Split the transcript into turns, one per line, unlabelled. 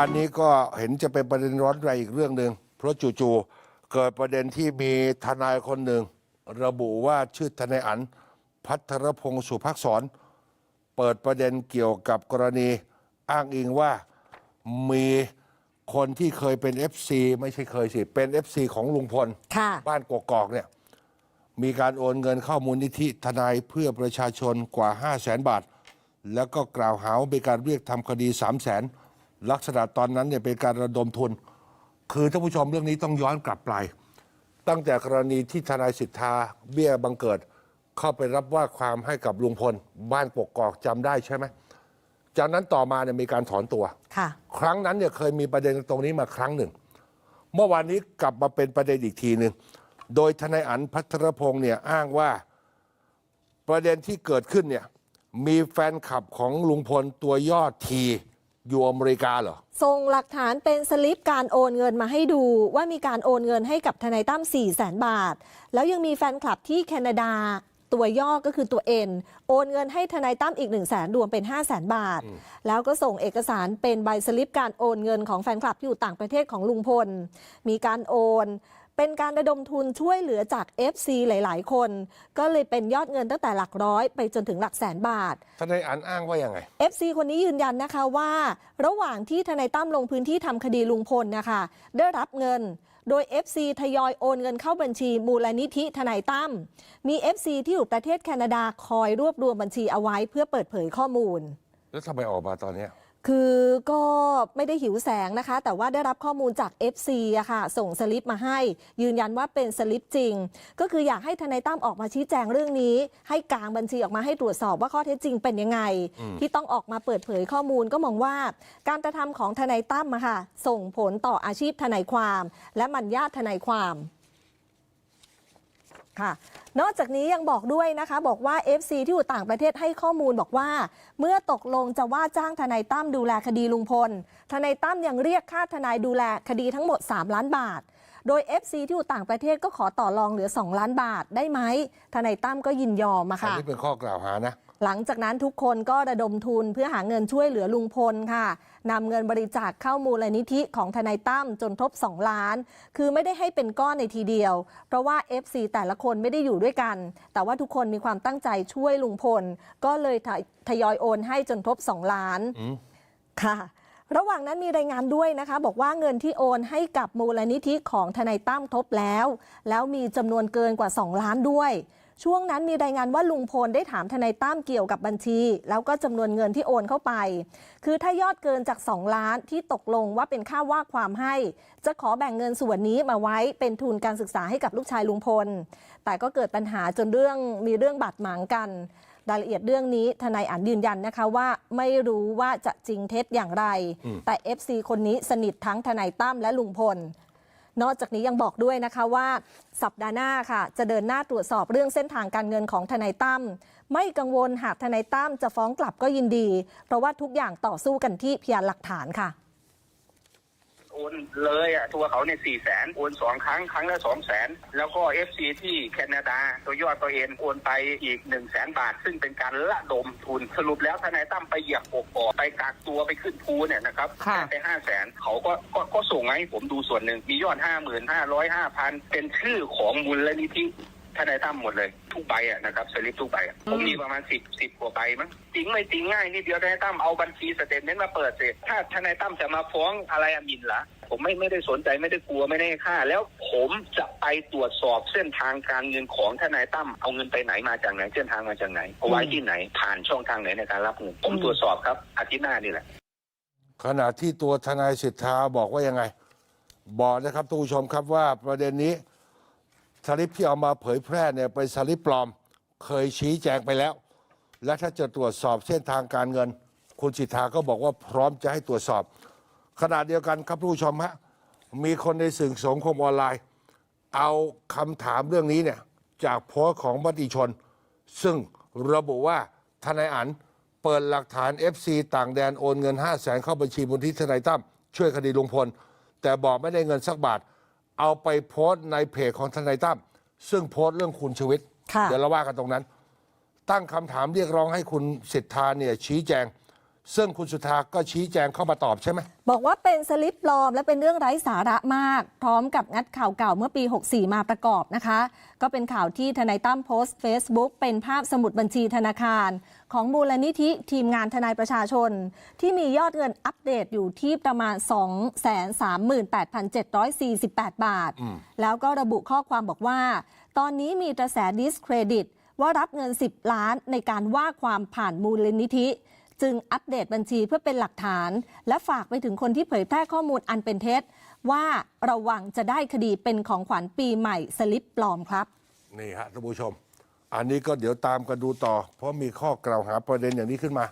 านนี้ก็เห็นจะเป็นประเด็นร้อนแรงอีกเรื่องหนึ่งเพราะจู่ๆเกิดประเด็นที่มีทนายคนหนึ่ง ระบุว่าชื่อทนายอันพัทรพงศ์สุภักษร เปิดประเด็นเกี่ยวกับกรณีอ้างอิงว่ามีคนที่เคยเป็น FC ไม่ใช่เคยสิ เป็น FC ของลุงพล
ค่ะ
บ้านกกอกเนี่ย มีการโอนเงินเข้ามูลนิธิทนายเพื่อประชาชนกว่า 5 0 0แสนบาท แล้วก็กล่าวหาว่าเป็นการเรียกทำคดี 3 0 0แสน ลักษณะตอนนั้นเนี่ยเป็นการระดมทุน คือท่านผู้ชมเรื่องนี้ต้องย้อนกลับไป ตั้งแต่กรณีที่ทนายสิทธาเบี้ยบังเกิด เข้าไปรับว่าความให้กับลุงพล บ้านกกอกจำได้ใช่ไหมจากนั้นต่อมาเนี่ยมีการถอนตัว
ค่ะ
ครั้งนั้นเนี่ยเคยมีประเด็นตรงนี้มาครั้งหนึ่ง เมื่อวานนี้กลับมาเป็นประเด็นอีกทีหนึ่งโดยทนายอันพัทรพงศ์เนี่ยอ้างว่าประเด็นที่เกิดขึ้นเนี่ยมีแฟนคลับของลุงพลตัวยอดที อยู่อเมริกาเหรอ
ส่งหลักฐานเป็นสลิปการโอนเงินมาให้ดูว่ามีการโอนเงินให้กับทนายตั้ม4 0 0แสนบาท แล้วยังมีแฟนคลับที่แคนาดาตัวย่อก็คือตัว N โอนเงินให้ทนายตั้มอีก1 0 0 0 0แสนรวมเป็น 5 0 0แสนบาท แล้วก็ส่งเอกสารเป็นใบสลิปการโอนเงินของแฟนคลับที่อยู่ต่างประเทศของลุงพล มีการโอน เป็นการระดมทุนช่วยเหลือจาก FC หลาย ๆ คน ก็เลยเป็นยอดเงินตั้งแต่หลักร้อยไปจนถึงหลักแสนบาท
ทนายอันอ้างว่ายังไง
FC คนนี้ยืนยันนะคะว่า ระหว่างที่ทนายตั้มลงพื้นที่ทำคดีลุงพลนะคะ ได้รับเงิน โดย FC ทยอยโอนเงินเข้าบัญชีมูลนิธิทนายตั้มมี FC ที่อยู่ประเทศแคนาดาคอยรวบรวมบัญชีเอาไว้เพื่อเปิดเผยข้อมูล
แล้วทำไมออกมาตอนเนี้ย
คือก็ไม่ได้หิวแสงนะคะ แต่ว่าได้รับข้อมูลจาก FC อะค่ะ ส่งสลิปมาให้ ยืนยันว่าเป็นสลิปจริง ก็คืออยากให้ทนายตั้มออกมาชี้แจงเรื่องนี้ ให้กลางบัญชีออกมาให้ตรวจสอบว่าข้อเท็จจริงเป็นยังไง ที่ต้องออกมาเปิดเผยข้อมูลก็มองว่า การกระทำของทนายตั้มอะค่ะ ส่งผลต่ออาชีพทนายความ และมัญญาติทนายความ ค่ะ นอกจากนี้ยังบอกด้วยนะคะ บอกว่า FC ที่อยู่ต่างประเทศให้ข้อมูลบอกว่า เมื่อตกลงจะว่าจ้างทนายตั้มดูแลคดีลุงพล ทนายตั้มยังเรียกค่าทนายดูแลคดีทั้งหมด 3 ล้านบาท โดย FC ที่อยู่ต่างประเทศก็ขอต่อรองเหลือ 2 ล้านบาทได้ไหมทนายตั้มก็ยินยอมอะ
อัน
ค่ะ
นี้เป็นข้อกล่าวหานะ
หลังจากนั้นทุกคนก็ระดมทุนเพื่อหาเงินช่วยเหลือลุงพลค่ะนำเงินบริจาคเข้ามูลนิธิของทนายตั้มจนทบ2 ล้าน คือไม่ได้ให้เป็นก้อนในทีเดียว เพราะว่า FC แต่ละคนไม่ได้อยู่ด้วยกัน แต่ว่าทุกคนมีความตั้งใจช่วยลุงพล ก็เลยทยทยอยโอนให้จนทบ2 ล้าน
อืม
ค่ะระหว่างนั้นมีรายงานด้วยนะคะ บอกว่าเงินที่โอนให้กับมูลนิธิของทนายตั้มทบแล้ว แล้วมีจำนวนเกินกว่า 2 ล้านด้วย ช่วงนั้นมีรายงานว่าลุงพลได้ถามทนายตั้มเกี่ยวกับบัญชี แล้วก็จำนวนเงินที่โอนเข้าไป คือถ้ายอดเกินจาก 2 ล้านที่ตกลงว่าเป็นค่าว่าความให้ จะขอแบ่งเงินส่วนนี้มาไว้เป็นทุนการศึกษาให้กับลูกชายลุงพล แต่ก็เกิดปัญหาจนเรื่องมีเรื่องบาดหมางกันรายละเอียดเรื่องนี้ทนายอันยืนยันนะคะว่าไม่รู้ว่าจะจริงเท็จอย่างไร แต่ FC คนนี้สนิททั้งทนายตั้มและลุงพล นอกจากนี้ยังบอกด้วยนะคะว่า สัปดาห์หน้าค่ะ จะเดินหน้าตรวจสอบเรื่องเส้นทางการเงินของทนายตั้มไม่กังวลหากทนายตั้มจะฟ้องกลับก็ยินดี เพราะว่าทุกอย่างต่อสู้กันที่พยานหลักฐานค่ะ
โอนเลยอะตัวเขาเนี่ยสี่แสนโอนสองครั้งครั้งละสองแสนแล้วก็เอฟซีที่แคนาดา ตัวยอดตัวเองโอนไปอีกหนึ่งแสนบาท ซึ่งเป็นการระดมทุนสรุปแล้วทนายตั้มไปเหยียบกกอกไปกักตัวไปขึ้นภูเนี่ยนะครับ
ค่ะ
ไปห้าแสนเขาก็ก็ก็ส่งมาให้ผมดูส่วนหนึ่งมียอดห้าหมื่นห้าร้อยห้าพันเป็นชื่อของมูลนิธิ ทนายตั้มหมดเลยทุกใบอะนะครับสลิปทุกใบอะผมมีประมาณสิบสิบกว่าใบมั้งจริงไม่จริงง่ายนิดเดียวทนายตั้มเอาบัญชีสเตทเมนต์มาเปิดเสร็จถ้าทนายตั้มจะมาฟ้องอะไรอะหมินละผมไม่ไม่ได้สนใจไม่ได้กลัวไม่ได้ฆ่า แล้วผมจะไปตรวจสอบเส้นทางการเงินของทนายตั้มเอาเงินไปไหนมาจากไหนเส้นทางมาจากไหนเอาไว้ที่ไหนผ่านช่องทางไหนในการรับเงินผมตรวจสอบครับอาทิตย์หน้านี่แหละ
ขณะที่ตัวทนายสิทธาบอกว่ายังไง บอกนะครับทุกผู้ชมครับว่าประเด็นนี้ สลิปที่เอามาเผยแพร่เนี่ยเป็นสลิปปลอม เคยชี้แจงไปแล้ว และถ้าจะตรวจสอบเส้นทางการเงิน คุณสิทธาก็บอกว่าพร้อมจะให้ตรวจสอบ ขณะเดียวกันครับผู้ชมฮะมีคนในสื่อสังคมออนไลน์ เอาคำถามเรื่องนี้เนี่ยจากโพสต์ของมติชน ซึ่งระบุว่าทนายอันเปิดหลักฐาน FC ต่างแดนโอนเงิน 5 0 0แสนเข้าบัญชีมูลที่ทนายตั้มช่วยคดีลุงพล แต่บอกไม่ได้เงินสักบาท เอาไปโพสต์ในเพจของทนายตั้มซึ่งโพสต์เรื่องคุณชีวิต
ค่ะ
เดี๋ยวเราว่ากันตรงนั้น ตั้งคำถามเรียกร้องให้คุณสิทธาเนี่ยชี้แจง ซึ่งคุณสุธาก็ชี้แจงเข้ามาตอบใช่ไหม
บอกว่าเป็นสลิปปลอมและเป็นเรื่องไร้สาระมาก พร้อมกับงัดข่าวเก่าเมื่อปี 64 มาประกอบนะคะ ก็เป็นข่าวที่ทนายตั้มโพสต์ Facebook เป็นภาพสมุดบัญชีธนาคาร ของมูลนิธิทีมงานทนายประชาชน ที่มียอดเงินอัปเดตอยู่ที่ประมาณ 238,748 บาท แล้วก็ระบุข้อความบอกว่า ตอนนี้มีกระแสดิสเครดิตว่ารับเงิน 10 ล้านในการว่าความผ่านมูลนิธิ จึงอัปเดตบัญชีเพื่อเป็นหลักฐาน และฝากไปถึงคนที่เผยแพร่ข้อมูลอันเป็นเท็จ ว่าระวังจะได้คดีเป็นของขวัญปีใหม่สลิปปลอมครับ
นี่ฮะท่านผู้ชม อันนี้ก็เดี๋ยวตามกันดูต่อ เพราะมีข้อกล่าวหาประเด็นอย่างนี้ขึ้นมา